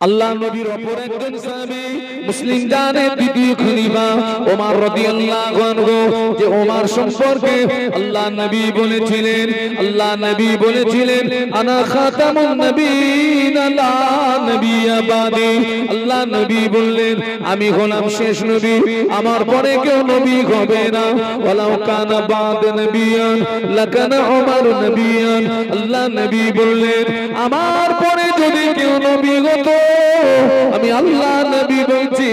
আল্লাহ নবীর অপর একজন সাহাবী, মুসলিম জানের দ্বিতীয় খলিফা ওমর রাদিয়াল্লাহু আনহু, যে ওমর সম্পর্কে আল্লাহ নবী বলেছিলেন, আল্লাহ নবী বলেছিলেন, আনা খাতামুন নবীন লা নবিয়্যা বাদি। আল্লাহ নবী বললেন, আমি হলাম শেষ নবী, আমার পরে কেউ নবী হবে না। ওয়ালাউ কানা বাদ নবিয়ান, লাকানা ওমর নবিয়ান। আল্লাহ নবী বললেন, আমার পরে যদি কেউ নবী হতো আমি আল্লাহ নবী বলছি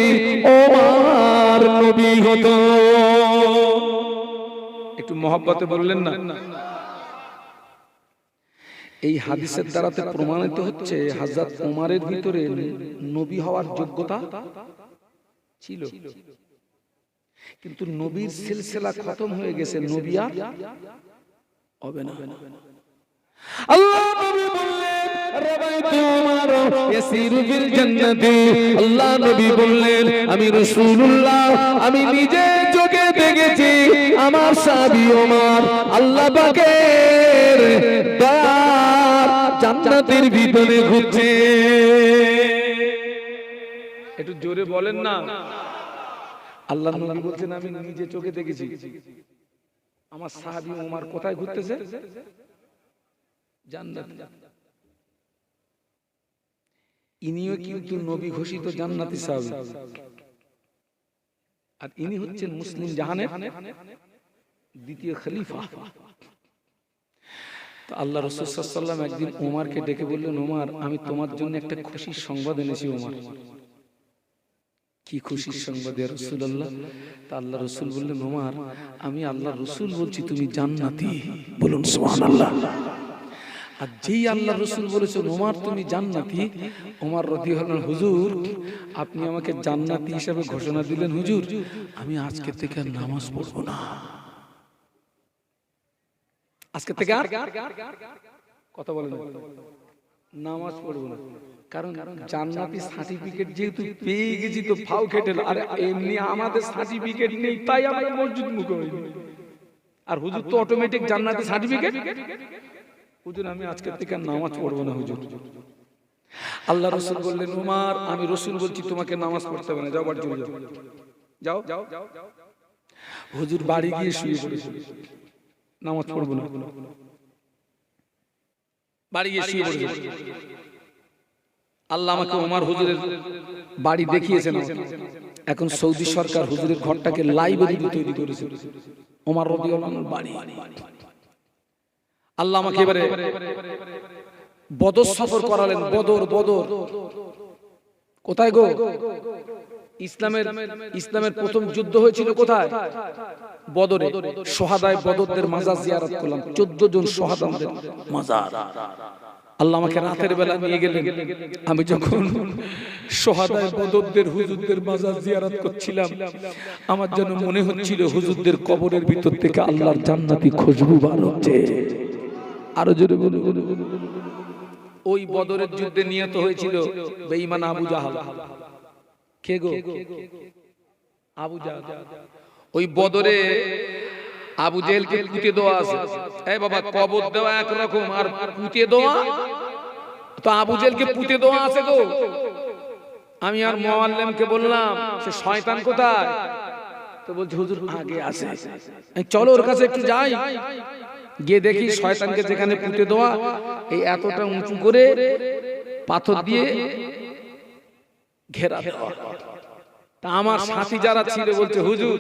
ওমর নবী হতো। একটু মহব্বতে বললেন না? এই হাদিসের দ্বারাতে প্রমাণিত হচ্ছে, হাজরত ওমারের ভিতরে নবী হওয়ার যোগ্যতা ছিল। কিন্তু নবীর সিলসিলা খতম হয়ে গেছে, নবী আর হবে না। আল্লাহ আমি রাসূলুল্লাহ, আমি নিজে চোখে দেখেছি, আমার সাহাবী ওমর আল্লাহ ভিতরে ঘুরছে। একটু জোরে বলেন না। আল্লাহ বলছেন, আমি নিজে চোখে দেখেছি। আমার সাহাবী ওমর কোথায় ঘুরতেছে? জান্নাত। ইনিও কিন্তু নবী ঘোষিত জান্নাতি সাহাবী? আর ইনি হচ্ছেন মুসলিম জাহানের দ্বিতীয় খলিফা। তো আল্লাহ রসুল সাল্লাম একদিন ওমারকে ডেকে বললেন ওমার আমি তোমার জন্য একটা খুশির সংবাদ এনেছি ওমার। কি খুশির সংবাদ রসুল আল্লাহ তা আল্লাহ রসুল বললেন ওমার আমি আল্লাহ রসুল বলছি তুমি জান্নাতি। বলুন সোহান আল্লাহ আর যেই আল্লাহ রসুল বলেছেন ওমার তুমি জান্নাতি? ওমার রদি হলেন হুজুর, আপনি আমাকে জান্নাতি হিসাবে ঘোষণা দিলেন, হুজুর। আমি আজকে থেকে নামাজ পড়ব না। আজকে থেকে আর কথা বলেন নামাজ পড়ব না। কারণ জান্নাতি সার্টিফিকেট যেহেতু পেয়ে গেছি তো ফাও খেটে আর এমনি আমাদের সার্টিফিকেট নেই, তাই আমরা মসজিদ মুখ আর হুজুর তো অটোমেটিক জান্নাতি সার্টিফিকেট হুজুর আমি আজকে থেকে নামাজ পড়ব না হুজুর। আল্লাহ রসুল বললেন উমার আমি রসুল বলছি তোমাকে নামাজ পড়তে হবে না যাও বাড়ি চলে যাও। যাও। যাও। হুজুর বাড়ি গিয়ে শুয়ে পড়েছে। নামাজ পড়ব না। বাড়ি গিয়ে শুয়ে পড়েছে। আল্লাহ আমাকে ওমার হুজুরের বাড়ি দেখিয়েছেন এখন সৌদি সরকার হুজুরের ঘরটাকে লাইব্রেরি তৈরি করেছে। ওমার রবিউল্লাহর বাড়ি। আল্লাহ আমাকে এবারে বদর সফর করালেন বদর বদর কোথায় গো? ইসলামের ইসলামের প্রথম যুদ্ধ হয়েছিল কোথায়? বদরে। সোহাদায় বদরদের মাজার জিয়ারত করলাম। চোদ্দ জন সোহাদাদের মাজার। আল্লাহ আমাকে রাতের বেলা নিয়ে গেলেন। আমি যখন সোহাদায় বদরদের হুজুরদের মাজার জিয়ারত করছিলাম। আমার যেন মনে হচ্ছিল হুজুরদের কবরের ভিতর থেকে আল্লাহর জান্নাতি খুশবু বার হচ্ছে। আরও জোরে বলুন। ওই বদরের যুদ্ধে নিহত হয়েছিল বেঈমান আবু জাহাল। কে গো? আবু জাহাল। ওই বদরে আবু জেলকে পুঁতে দেওয়া আছে। এই বাবা, কবর দেওয়া একরকম, আর পুঁতে দেওয়া? তো আবু জেলকে পুঁতে দেওয়া আছে গো। আমি আর মোয়াল্লেমকে বললাম, সে শয়তান কোথায়? তো বলছে, হুজুর, আগে আছে চলো ওর কাছে একটু যাই। গিয়ে দেখি শয়তানকে যেখানে পুঁতে দেওয়া এই এতটা উঁচু করে পাথর দিয়ে ঘেরা দেওয়া। তা আমার সাথী যারা ছিল বলছে হুজুর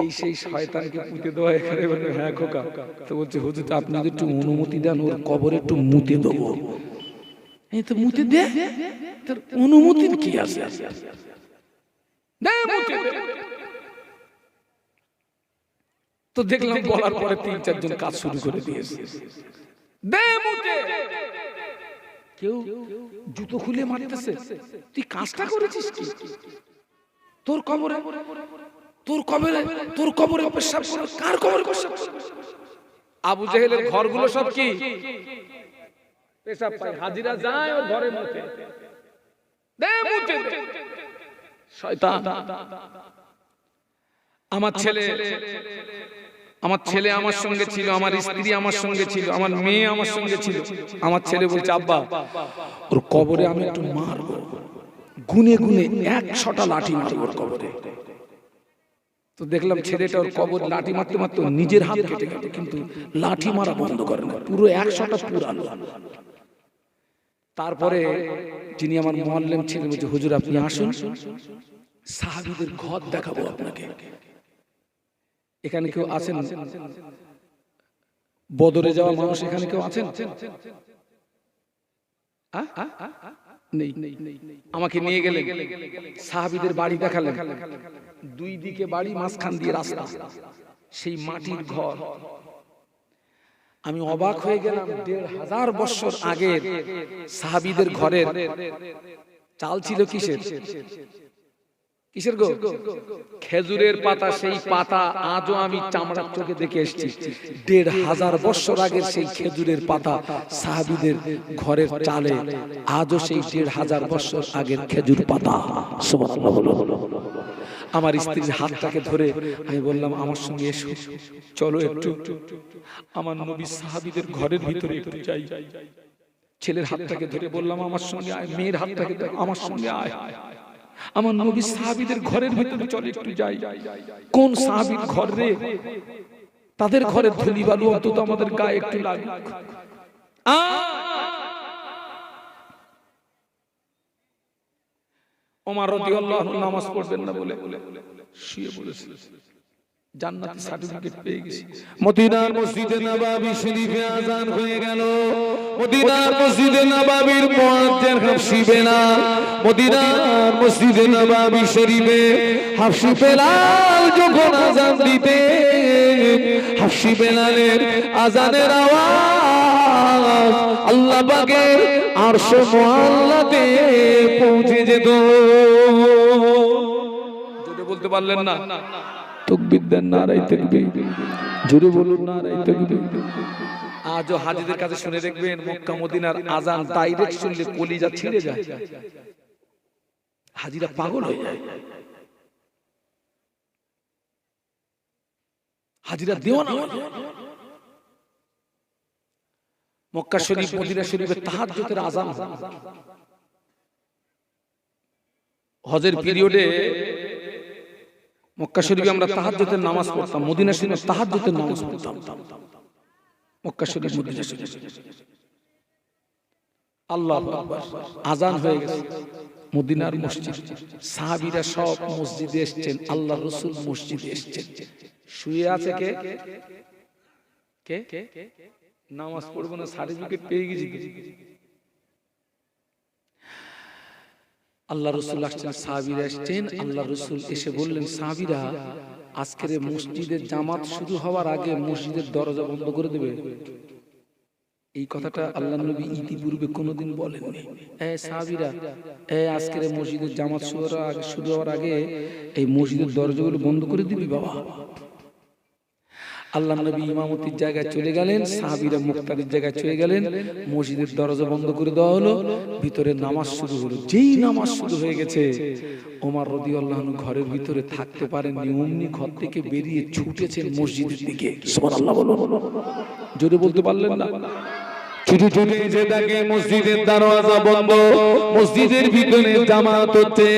এই সেই শয়তানকে পুঁতে দেওয়া এখানে বলে হ্যাঁ খোকা। তো বলছে হুজুর তা আপনি একটু অনুমতি দেন ওর কবরে একটু মুতে দেবো। এই তো মুতে দে। তোর অনুমতির কি আছে? দে মুতে দে। তো দেখলাম বলার পরে তিন চারজন কাজ শুরু করে দিয়েছে। দে কেউ জুতো খুলে মারতেছে? তুই কাজটা করেছিস কি? তোর কবরে? তোর কবরে? তোর কবরে পেশাব করে কার কবরে পেশাব আবু জেহেলের ঘরগুলো সব কি? পেশাব পায়। হাজিরা যায় ওর ঘরে মুতে দে মুতে শয়তান। আমার ছেলে আমার ছেলে আমার সঙ্গে ছিল আমার স্ত্রী আমার সঙ্গে ছিল আমার মেয়ে আমার সঙ্গে ছিল। আমার ছেলে বলছে আব্বা ওর কবরে আমি একটু মারবো। গুনে গুনে একশোটা লাঠি মারবো ওর কবরে। তো দেখলাম ছেলেটা ওর কবর লাঠি মারতে মারতে নিজের হাত কেটে গেল কিন্তু লাঠি মারা বন্ধ করে না পুরো একশোটা পুরালো তারপরে যিনি আমার মোয়াল্লেম ছিলেন বলছে হুজুর আপনি আসুন সাহাবিদের ঘর দেখাবো আপনাকে এখানে কেউ আছেন? বদরে যাওয়া মানুষ এখানে কেউ আছেন? আমাকে নিয়ে গেলেন। সাহাবিদের বাড়ি দেখালেন। দুই দিকে বাড়ি মাঝখান দিয়ে রাস্তা। সেই মাটির ঘর। আমি অবাক হয়ে গেলাম। দেড় হাজার বছর আগের সাহাবিদের ঘরের চাল ছিল কিসের? কিসের গো? খেজুরের পাতা সেই পাতা আজও আমি চামড়ার চোখে দেখে এসেছি। দেড় হাজার বছর আগের সেই খেজুরের পাতা সাহাবিদের ঘরের চালে আজও সেই দেড় হাজার বছর আগের খেজুর পাতা। আমার স্ত্রীর হাতটাকে ধরে আমি বললাম আমার সঙ্গে এসো চলো একটু আমার নবী সাহাবিদের ঘরের ভিতরে একটু যাই ছেলের হাতটাকে ধরে বললাম আমার সঙ্গে আয় মেয়ের হাতটাকে আমার সঙ্গে আয় আয়। আমার নবী সাহাবিদের ঘরের ভিতরে চলে একটু যাই। কোন সাহাবির ঘর? রে তাদের ঘরে ধুলি বালু অন্তত আমাদের গায়ে একটু লাগুক আমার রাদিয়াল্লাহু আনহু নামাজ পড়বেন না বলে। শুয়ে পড়েছিল। জান্নাতি সার্টিফিকেট পেয়ে গেছি। মদিনার মসজিদে নবাবী শরীফে আজান হয়ে গেল। মদিনার মসজিদে নবাবীর মুয়াজ্জিন হাফসি বেলাল মদিনার মসজিদে নবাবী শরীফে হাফসি বেলাল যখন আজান দিতে হাফসি বেলালের আজানের আওয়াজ আল্লাহ পাকের আরশ মুআল্লাতে পৌঁছে যেত। বলতে পারলেন না? তকবীর দেন নারাই তকবীর। জোরে বলুন নারাই তকবীর। আজও হাজিদের কাছে শুনে দেখবেন মক্কা মদিনার আজান ডাইরেক্ট শুনলে কলিজা ছিঁড়ে যায়। হাজিরা পাগল হয়ে যায়। হাজিরা দেওয়ানা হয়ে যায়। মক্কা শরীফ মদিনা শরীফে তাহাজ্জুদের আজান হজের পিরিয়ডে মক্কা শরীফে আমরা তাহাজ্জুদের নামাজ পড়তাম, মদিনা শরীফে তাহাজ্জুদের নামাজ পড়তাম। মক্কা শরীফ, মদিনা শরীফ। আল্লাহ আজান হয়ে গেছে। মদিনার মসজিদ, সাহাবীরা সব মসজিদে এসেছেন আল্লাহ রসুল মসজিদে এসেছেন। শুয়ে আছে কে? কে? নামাজ পড়ব না, সার্টিফিকেট পেয়ে গেছি তো। আল্লাহ রসুল আসছেন, সাহাবিরা এসছেন। আল্লাহ রসুল এসে বললেন, সাহাবিরা, আজকের মসজিদের জামাত শুরু হওয়ার আগে মসজিদের দরজা বন্ধ করে দেবে। এই কথাটা আল্লাহ নবী ইতিপূর্বে কোনোদিন বলেননি। এ সাহাবিরা, এ আজকের মসজিদের জামাত শুরু হওয়ার আগে, শুরু হওয়ার আগে এই মসজিদের দরজাগুলো বন্ধ করে দিবি বাবা। আল্লাহ নবী ইমামতির জায়গায় চলে গেলেন, সাহাবিরা মুক্তারির জায়গায় চলে গেলেন, মসজিদের দরজা বন্ধ করে দেওয়া হলো, ভিতরে নামাজ শুরু হলো। যেই নামাজ শুরু হয়ে গেছে, ওমার রদি আল্লাহ ঘরের ভিতরে থাকতে পারেননি, অমনি ঘর থেকে বেরিয়ে ছুটেছেন মসজিদের দিকে। সুবহানাল্লাহ বলুন। জোরে বলতে পারলেন না? ছুটে ছুটে এসে দেখে মসজিদের দরওয়াজা বন্ধ। মসজিদের ভিতরে জামাত হচ্ছে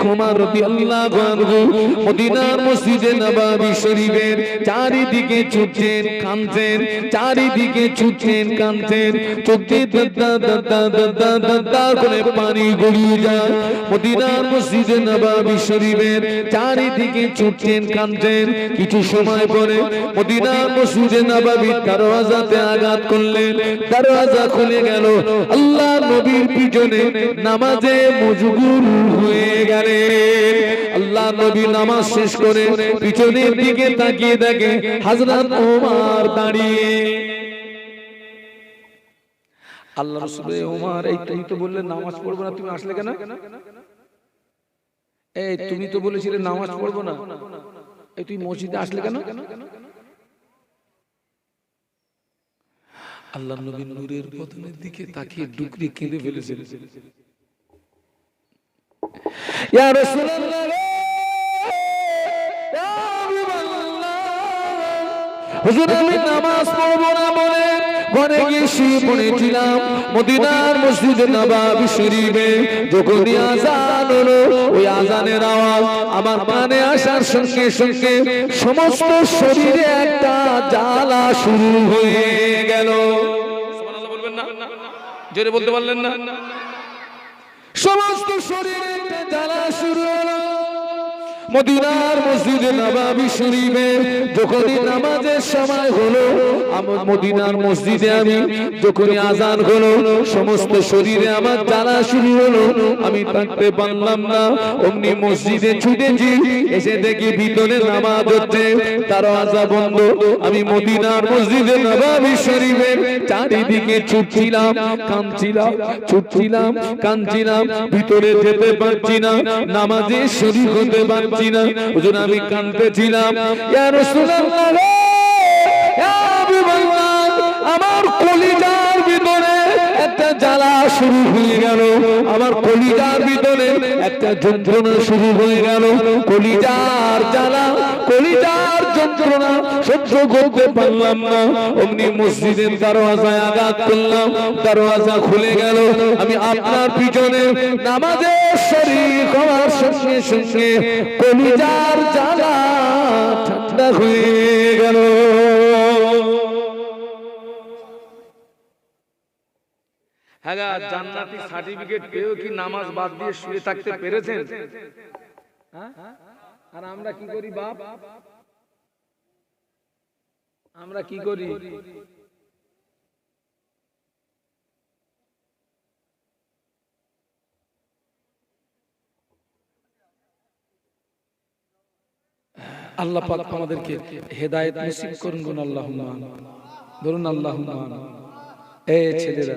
খুমার রাদিয়াল্লাহু আনহু। মদিনার মসজিদে নববী শরীফের চারিদিকে ছুটছেন, কাঁদছেন, চারিদিকে ছুটছেন, কাঁদছেন। চোখে দাদা দাদা দাদা দাদা করে পানি গড়িয়ে যায়। মদিনার মসজিদে নববী শরীফের চারিদিকে ছুটছেন, কাঁদছেন। কিছু সময় পরে মদিনার মসজিদে নববীর দরওয়াজাতে আঘাত করলেন। দরওয়াজা খুলে গেল। আল্লাহ নবীর পিছনে নামাজে মজগুর হয়ে গেলেন আল্লাহ নবী নামাজ শেষ করে পিছনের দিকে তাকিয়ে দেখে হযরত ওমর দাঁড়িয়ে। আল্লাহ রসুল ওমর তুমি তো বললে নামাজ পড়ব না, তুমি আসলে কেন? এই, তুমি তো বলেছিলে নামাজ পড়ব না। এই তুই মসজিদে আসলে কেন? আল্লাহ নবী নূরের পতনের দিকে তাকিয়ে ডুকরি কেঁদে ফেলেছিল। ইয়া রাসূলুল্লাহ হাবিবাল্লাহ। হুজুর আমি নামাজ পড়ব না বলে ঘরে গিয়ে শুয়ে পড়েছিলাম। মদিনার মসজিদে নবাবি শরীফে যখন সমস্ত শরীরে একটা জ্বালা শুরু হয়ে গেল। বলবেন না? জোরে বলতে পারলেন না? সমস্ত শরীরে একটা জ্বালা শুরু হলো। মদিনার মসজিদে নবাবি শরীফে যখনই নামাজের সময় হলো আমার মদিনার মসজিদে আমি যখনই আজান হলো, সমস্ত শরীরে আমার জ্বালা শুরু হলো। আমি থাকতে পারলাম না, অমনি মসজিদে ছুটেছি, এসে দেখি ভিতরে নামাজ হচ্ছে, দরওয়াজা বন্ধ। আমি মদিনার মসজিদে নবাবি শরীফের চারিদিকে ছুটছিলাম, কাঁদছিলাম ছুটছিলাম, কাঁদছিলাম, ভিতরে যেতে পারছি না, নামাজে শরীর হতে পারছি না। হুজুর আমি কাঁদতেছিলাম ইয়া রাসূলুল্লাহ ইয়া হাবিবাল্লাহ, আমার কলিজার ভিতরে একটা জ্বালা শুরু হয়ে গেল। আমার কলিজার ভিতরে একটা যন্ত্রণা শুরু হয়ে গেল। কলিজার জ্বালা, কলিজার যন্ত্রণা সহ্য করতে পারলাম না। অমনি মসজিদের দরওয়াজায় আঘাত করলাম। দরওয়াজা খুলে গেল। আমি আপনার পিছনে নামাজের শরীর হওয়ার সঙ্গে সঙ্গে কলিজার জ্বালা ঠান্ডা হয়ে গেল। হ্যাঁ জান্নাতি সার্টিফিকেট পেয়েও কি নামাজ বাদ দিয়ে শুয়ে থাকতে পেরেছেন? হ্যাঁ? আর আমরা কি করি বাপ? আমরা কি করি? আল্লাহ পাক আমাদেরকে হেদায়েত নসিব করুন আল্লাহ ধরুন আল্লাহ এ ছেলেরা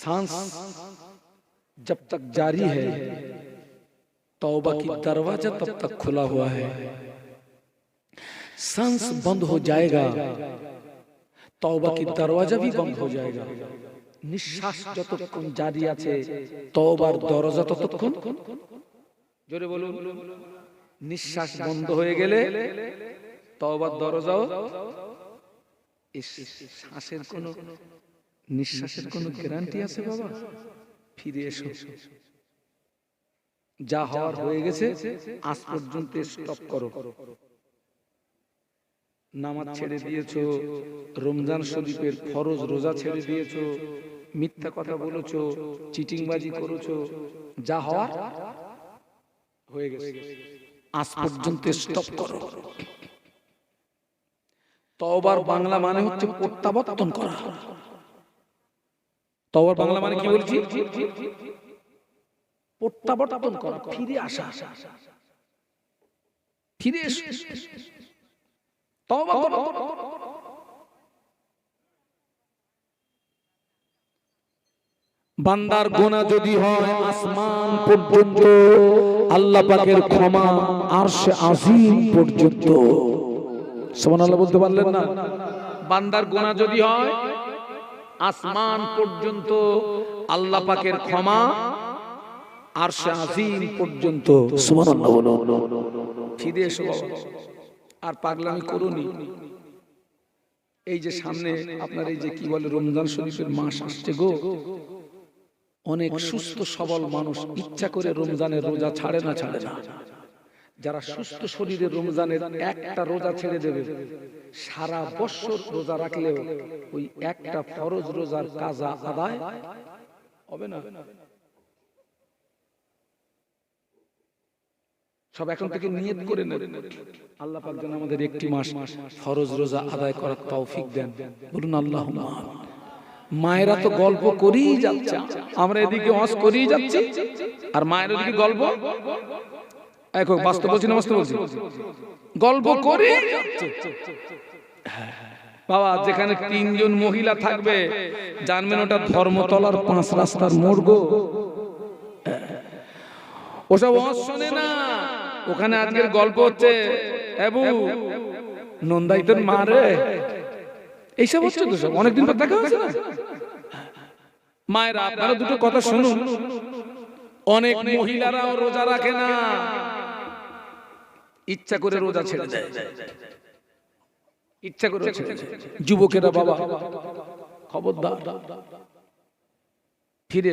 सांस जब तक जारी है तौबा की दरवाजा तब तक खुला हुआ है सांस बंद हो जाएगा तौबा की दरवाजा भी बंद हो जाएगा নিঃশ্বাস যতক্ষণ জারি আছে তওবার দরজা ততক্ষণ জোরে বলুন নিঃশ্বাস বন্ধ হয়ে গেলে তওবার দরজাও ইস, শ্বাসের কোনো নিঃশ্বাসের কোনো গ্যারান্টি আছে বাবা? ফিরে এসো। যা হওয়ার হয়ে গেছে আজ পর্যন্ত স্টপ করো। নামাজ ছেড়ে দিয়েছ রমজান শরীফের ফরজ রোজা ছেড়ে দিয়েছ মিথ্যা কথা বলেছ চিটিংবাজি করেছ। যা হওয়ার হয়ে গেছে। আজ পর্যন্ত স্টপ করো। তওবার বাংলা মানে হচ্ছে প্রত্যাবর্তন করা। তওবার বাংলা মানে কি বলছি? প্রত্যাবর্তন করা ফিরে আসা। ফিরে এসো তওবা করো। বান্দার গোনা যদি হয় আসমান পর্যন্ত আল্লাহ পাকের ক্ষমা আরশে আজিম পর্যন্ত। সুবহানাল্লাহ বলতে পারলেন না? বান্দার গোনা যদি হয় আসমান পর্যন্ত আল্লাহ পাকের ক্ষমা আর আজিম পর্যন্ত। ফিরে এসো আর পাগলামি করুনি। এই যে সামনে আপনার এই যে কি বলে রমজান শরীফের মাস আসছে গো। অনেক সুস্থ সবল মানুষ ইচ্ছা করে রমজানের রোজা ছাড়ে না ছাড়ে না। যারা সুস্থ শরীরে রমজানের একটা রোজা ছেড়ে দেবে। সারা বছর রোজা রাখলেও ওই একটা ফরজ রোজার কাজা আদায় হবে না। সব এখন থেকে নিয়ত করে নেন। আল্লাহ পাক যেন আমাদের একটি মাস ফরজ রোজা আদায় করার তৌফিক দেন। বলুন আল্লাহ মায়েরা তো গল্প করেই যাচ্ছে। আমরা এদিকে অস করেই যাচ্ছি। আর মায়ের ওদিকে গল্প? এখন বাস্তব বলছি না বাস্তব বলছি? গল্প করে? বাবা যেখানে তিনজন মহিলা থাকবে জানবেন ওটা ধর্মতলার পাঁচ রাস্তার মোড় গো। ওসব শোনে না? ওখানে আজকের গল্প হচ্ছে এবু নন্দাই তোর মা রে। এইসব হচ্ছে তো সব? অনেকদিন পর দেখা হয়েছে না? মায়েরা আপনারা দুটো কথা শুনুন। অনেক মহিলারাও রোজা রাখে না। ইচ্ছা করে রোজা ছেড়ে দেয়। ইচ্ছা করে যুবকেরা বাবা খবরদার। ফিরে।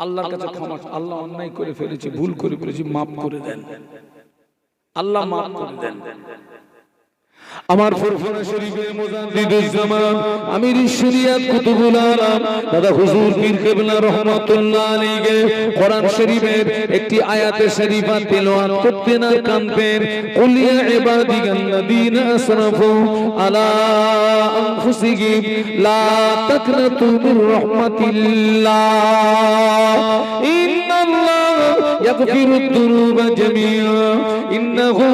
আল্লাহর কাছে ক্ষমা আল্লাহ অন্যায় করে ফেলেছি ভুল করে ফেলেছি মাফ করে দেন। আল্লাহ মাফ করে দেন। আমার ফুরফুরা শরীফের মুজাদ্দিদুজ্জামান আমির শরিয়াত কুতুবুল আলম। দাদা হুজুর পীর কেবলা রহমাতুল্লাহ আলাইহি, কোরআন শরীফের একটি আয়াতে শরীফা তেলাওয়াত করতেন আর কানতেন কুল ইয়া ইবাদিয়াল্লাযীনা আসরাফু আলা আনফুসিহিম, লা তাকনাতু মির রাহমাতিল্লাহ। ইন্নাল্লাহ ইয়াগফিরুদ দুনুবা জামিআ ইন্নাহু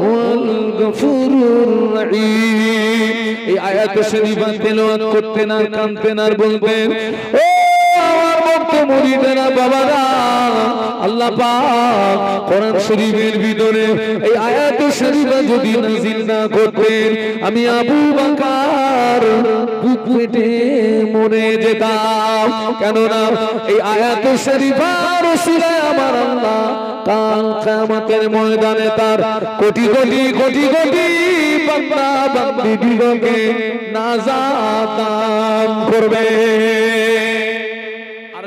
হুয়াল গফুরুর রহিম এই আয়াত শরীফা তেলাওয়াত করতেন আর কানতেন আর বলতেন ও মুরিদেরা বাবারা। আল্লাহ পাক কোরআন শরীফের ভিতরে এই আয়াত শরীফা যদি নাযিল না করতেন, আমি আবু বকর বুক ফেটে মরে যেতাম। কেননা এই আয়াত শরীফা রসুলে আমার আল্লাহ কাল কিয়ামতের ময়দানে তার কোটি কোটি কোটি কোটি বান্দা বান্দি দিগকে নাজাত দান করবে।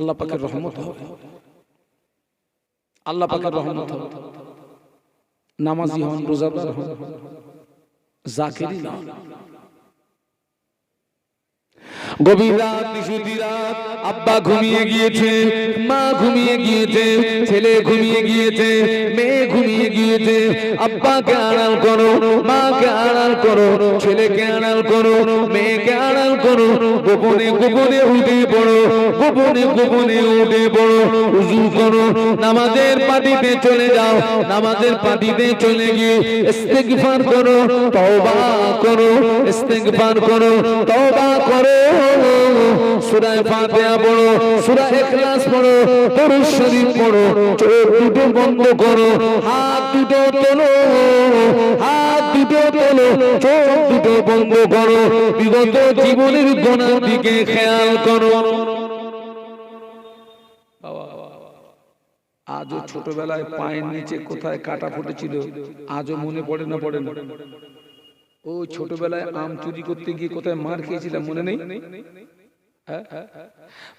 আল্লাহ পাকের রহমত হবে। আল্লাহ পাকের রহমত হবে। নামাজি হন রোজাদার হন জাকিরিন হন। গভীর রাত, নিশুতি রাত, আব্বা ঘুমিয়ে গিয়েছে, মা ঘুমিয়ে গিয়েছে, ছেলে ঘুমিয়ে গিয়েছে, মেয়ে ঘুমিয়ে গিয়েছে। আব্বাকে আড়াল করো, মাকে আড়াল করো, ছেলেকে আড়াল করো, মেয়েকে আড়াল করো। গোপনে গোপনে উঠে পড়ো, গোপনে গোপনে উঠে পড়ো। উজু করো, নামাজের পাটিতে চলে যাও, নামাজের পাটিতে চলে গিয়ে ইস্তেগফার করো, তওবা করো, ইস্তেগফার করো, তওবা করো। সূরা ফাতিহা পড়ো সূরা ইখলাস পড়ো শরীফ পড়ো, চোখ দুটো বন্ধ করো, হাত দুটো তোলো, হাত দুটো তোলো, চোখ দুটো বন্ধ করো, বিগত জীবনের গোনার দিকে খেয়াল করো। আজও ছোটবেলায় পায়ের নিচে কোথায় কাটা ফুটেছিল, আজও মনে পড়ে না পড়ে না? ও ছোটবেলায় আম চুরি করতে গিয়ে কোথায় মার খেয়েছিলাম, মনে নেই? হ্যাঁ?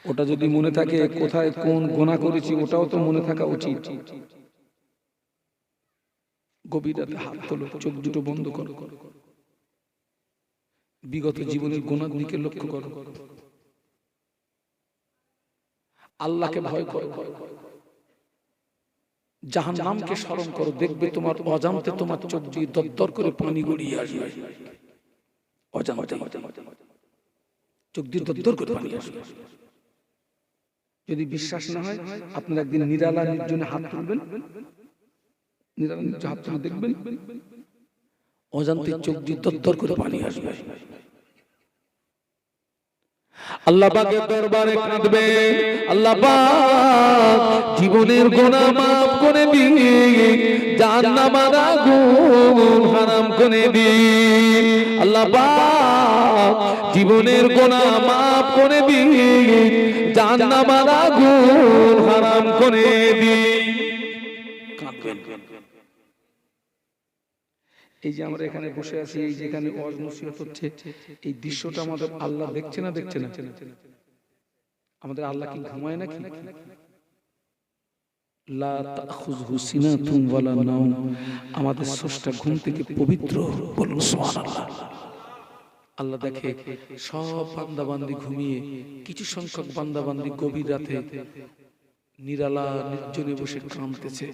ওটা যদি মনে থাকে কোথায় কোন গোনা করেছি, ওটাও তো মনে থাকা উচিত। গভীর হাত তোলো, চোখ দুটো বন্ধ করো। বিগত জীবনের গোনার দিকে লক্ষ্য করো। আল্লাহকে ভয় করো। জাহান নামকে স্মরণ করো দেখবে তোমার অজান্তে তোমার চোখ দিয়ে দরদর করে পানি গড়িয়ে আসবে। অজান্তে। চোখ দিয়ে দরদর করে পানি আসবে। যদি বিশ্বাস না হয় আপনারা একদিন নিরালা নির্জনে হাত তুলবেন। নিরালা নির্জনে হাত তুলে দেখবেন। অজান্তে চোখ দিয়ে দরদর করে পানি আসবে। আল্লাহ পাকের দরবারে কাঁদবে। আল্লাহ পাক জীবনের গোনা মাফ করে দিয়ে জাহান্নামের আগুন হারাম করে দিয়ে আল্লাহ জীবনের গোনা মাফ করে দিয়ে জাহান্নামের আগুন হারাম করে দিয়ে এই যে আমরা এখানে বসে আছি, এই যে এখানে ওয়াজ হচ্ছে, এই দৃশ্যটা আমাদের আল্লাহ দেখছে না দেখছে না? আমাদের আল্লাহ কি ঘুমায় নাকি? আমাদের স্রষ্টা ঘুম থেকে পবিত্র বলুন আল্লাহ দেখে সব বান্দাবান্দি ঘুমিয়ে কিছু সংখ্যক বান্দাবান্দি গভীর রাতে নিরালা নির্জনে বসে কাঁদতেছে।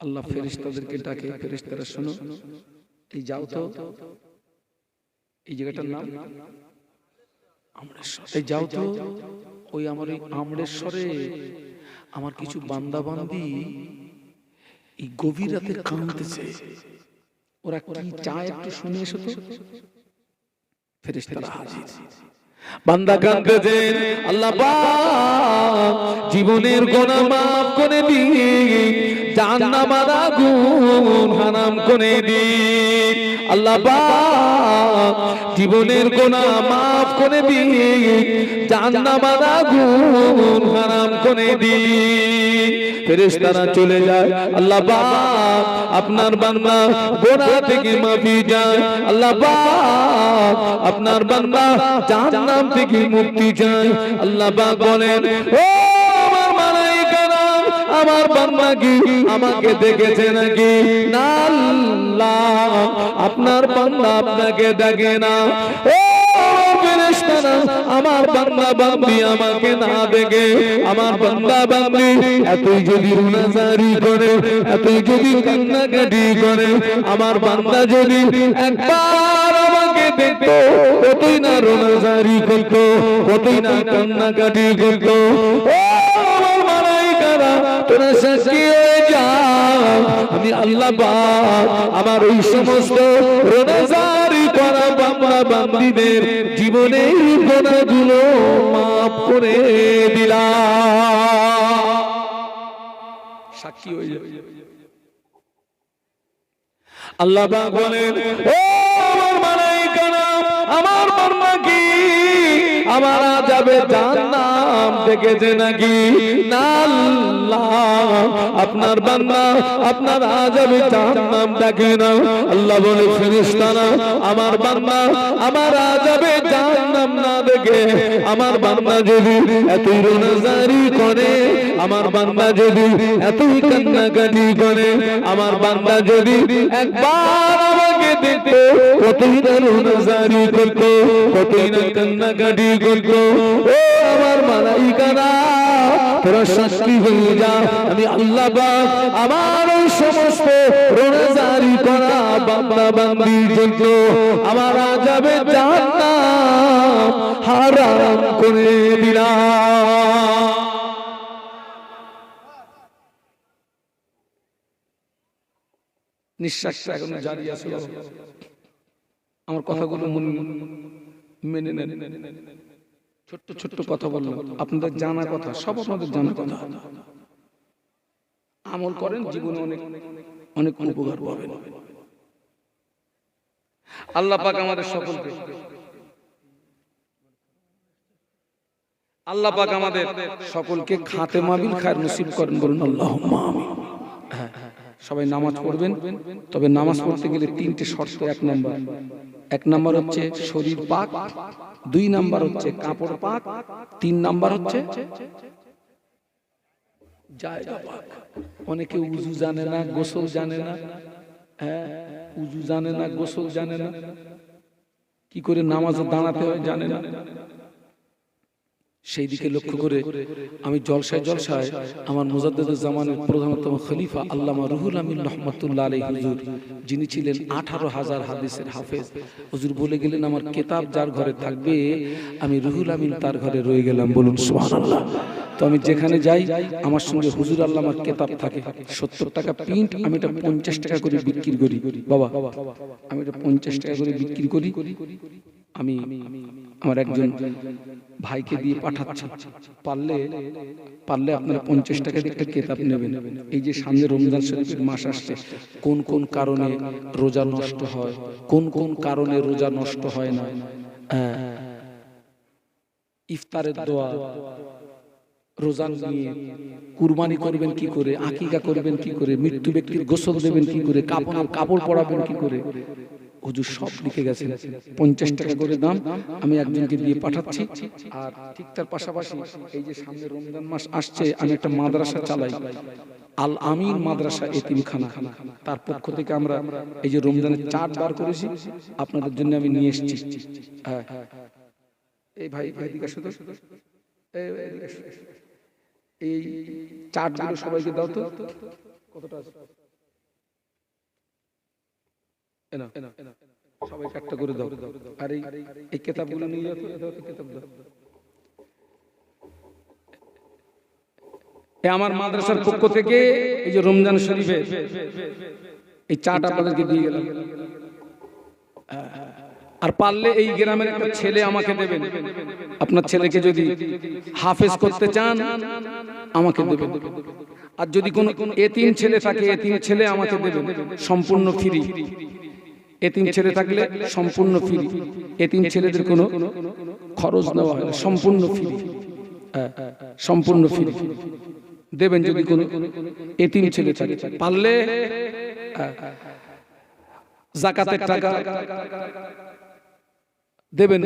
আল্লাহ ফেরেশতাদেরকে ডাকে ফেরেশতারা শোনো এই যাও তো। এই জায়গাটার নাম? আমরেশ্বর। এই যাও তো। ওই আমার ওই আমরেশ্বরে আমার কিছু বান্দা বান্দি এই গভীর রাতে কাঁদতেছে ওরা কি চায় একটু শুনে এসো তো ফেরেশতারা হাজির। বান্দা কাঁদতেছেন আল্লাহ পাক জীবনের গোনা মাফ করে দিন জাহান্নামার আগুন হারাম করে দিন। আল্লাহ জীবনের গোনা মাফ করে দিন জাহান্নামার আগুন হারাম করে দিন। ফেরেশতারা চলে যায়, আল্লাহ পাক আপনার বান্দা গোনা থেকে মাফি যায়, আল্লাহ পাক আপনার বান্দা জাহান্নাম থেকে মুক্তি চায় আল্লাহ পাক বলেন, ও আমার বান্দা আমাকে দেখেছে নাকি? আপনার বান্দা আপনাকে দেখে না। আমার বান্দা বান্দি আমাকে না দেখে। আমার বান্দা বান্দি, এতই যদি রুনাজারি করে, এতই যদি কান্নাকাটি করে, আমার বান্দা যদি একবার আমাকে দেখতো, কতই না রোনাজারি করতো, কতই না কান্নাকাটি করতো। আমি আল্লাহ আমার ওই সমস্ত বান্দিদের জীবনের গোনাগুলো মাফ করে দিলাম। আল্লাহ বলেন, ও আমার মালাইকারা আমার কি আমার যাবে জান্নাম দেখেছে নাকি? আপনার বান্দা, আপনার আজাবে জান্নাম দেখে না? আল্লাহ বলে ফেরেশতারা আমার বান্দা, আমার আজাবে জান্নাম না দেখে আমার বান্দা যদি এতই রোনাজারি করে, আমার বান্দা যদি এতই কান্নাকাটি করে, আমার বান্দা যদি একবার আমাকে দেখতো, কতই না রোনাজারি করতো, কতই না কান্নাকাটি করতো। ও আমার মালাইকারা তোরা শাস্তি হয়ে যা আমি আল্লাহ আমার ওই সমস্ত রোনাজারি করা বান্দা বান্দির জন্য আমার আজাবে জান্নাত হারাম করে দিলাম। নিঃশ্বাসটা এখনও জারি আছে। আমার কথাগুলো মেনে নেন। ছোট্ট ছোট্ট কথা বললাম। আপনাদের জানা কথা সব আপনাদের জানা কথা। আমল করেন জীবনে অনেক অনেক উপকার পাবেন। আল্লাহ পাক আমাদের সকলকে আল্লাহ পাক আমাদের সকলকে খাতে মাবিল খায়ের নসিব করেন বলুন আল্লাহ হ্যাঁ সবাই নামাজ পড়বেন। তবে নামাজ পড়তে গেলে তিনটে শর্ত এক নাম্বার। এক নাম্বার হচ্ছে শরীর পাক, দুই নাম্বার হচ্ছে কাপড় পাক, তিন নাম্বার হচ্ছে জায়গা অনেকে উজু জানে না, গোসল জানে না। হ্যাঁ উজু জানে না, গোসল জানে না। কি করে নামাজে দাঁড়াতে হয় জানে না। সেই দিকে লক্ষ্য করে আমি জলসায় জলসায় আমার মুজাদ্দেদুল জামানের প্রধানতম খলিফা আল্লামা রুহুল আমিন রহমতুল্লাহ আলী হুজুর। যিনি ছিলেন আঠারো হাজার হাদিসের হাফেজ। হুজুর বলে গেলেন আমার কেতাব যার ঘরে থাকবে আমি রুহুল আমিন তার ঘরে রয়ে গেলাম বলুন সুবহানাল্লাহ। তো আমি যেখানে যাই আমার সঙ্গে হুজুর আল্লাহ আমার কেতাব থাকে সত্তর টাকা প্রিন্ট আমি এটা পঞ্চাশ টাকা করে বিক্রি করি বাবা আমি এটা পঞ্চাশ টাকা করে। বিক্রি করি। আমি আমার একজন ভাইকে দিয়ে পাঠাচ্ছি। পারলে পারলে আপনারা পঞ্চাশ টাকা একটা কেতাব নেবেন। এই যে সামনে রমজান শরীফের মাস আসছে কোন কোন কারণে রোজা নষ্ট হয়? কোন কোন কারণে রোজা নষ্ট হয় না? হ্যাঁ, ইফতারের দোয়া রোজা নিয়ে কুরবানি করবেন কি করে? আকিকা করবেন কি করে? মৃত্যু ব্যক্তির গোসল দেবেন কি করে? কাপড়ের কাপড় পরাবেন কি করে? হুজুর সব লিখে গেছেন। পঞ্চাশ টাকা করে দাম। আমি একজনকে দিয়ে পাঠাচ্ছি। আর ঠিক তার পাশাপাশি এই যে সামনে রমজান মাস আসছে আমি একটা মাদ্রাসা চালাই। আল আমিন মাদ্রাসা এতিমখানা। তার পক্ষ থেকে আমরা এই যে রমজানের চার বার করেছি আপনাদের জন্য আমি নিয়ে এসেছি। হ্যাঁ। এই ভাই ভাই এই, চার্টগুলো সবাইকে দাও তো। কতটা আছে এ নাও, এ নাও, এ নাও। আমার মাদ্রাসার পক্ষ থেকে এই যে রমজান শরীফের এই চাটা আপনাদেরকে দিয়ে গেলাম। আর পারলে এই গ্রামের একটা ছেলে আমাকে দেবেন। আপনার ছেলেকে যদি হাফেজ করতে চান, আমাকে দেবেন। আর যদি কোনো এতিম ছেলে থাকে, এতিম ছেলে আমাকে দেবেন। সম্পূর্ণ ফ্রি। এতিম ছেলে থাকলে সম্পূর্ণ ফ্রি। এতিম ছেলেদের কোনো খরচ নেওয়া হয় না। সম্পূর্ণ ফ্রি। সম্পূর্ণ ফ্রি। দেবেন যদি কোনো এতিম ছেলে থাকে। পারলে হ্যাঁ, জাকাতের টাকা দেবেন।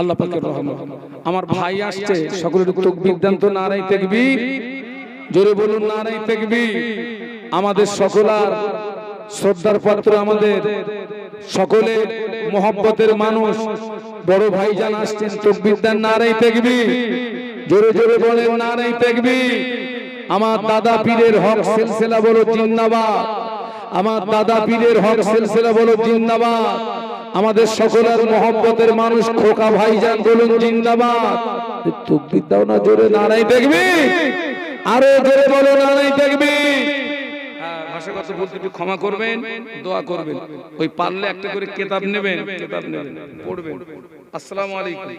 আল্লাহ পাকের রহমত। আমার ভাই আসছে সকলের তকবীর দেন তো নারাই তাকবীর। জোরে বলুন নারাই তাকবীর। আমাদের সকলার শ্রদ্ধার পাত্র আমাদের। সকলে মোহব্বতের মানুষ। বড় ভাই জান আসছেন তকবীর দেন নারাই তাকবীর। জোরে জোরে বলেন, নারাই তাকবীর। আমার দাদা পীরের হক সিলসিলা বলো, জিন্দাবাদ। আমার দাদা পীরের হক সিলসিলা বলো, জিন্দাবাদ। আমাদের সকলের মহব্বতের মানুষ, খোকা ভাইজান বলুন, জিন্দাবাদ। তকবির দাও না, জোরে, নারাই দেখবি আরও জোরে বলো, নারাই দেখবি ভাষাগত বলতে একটু ক্ষমা করবেন, দোয়া করবেন। ওই পারলে একটা করে কেতাব নেবেন কেতাব নেবেন, পড়বেন। আসসালামু আলাইকুম।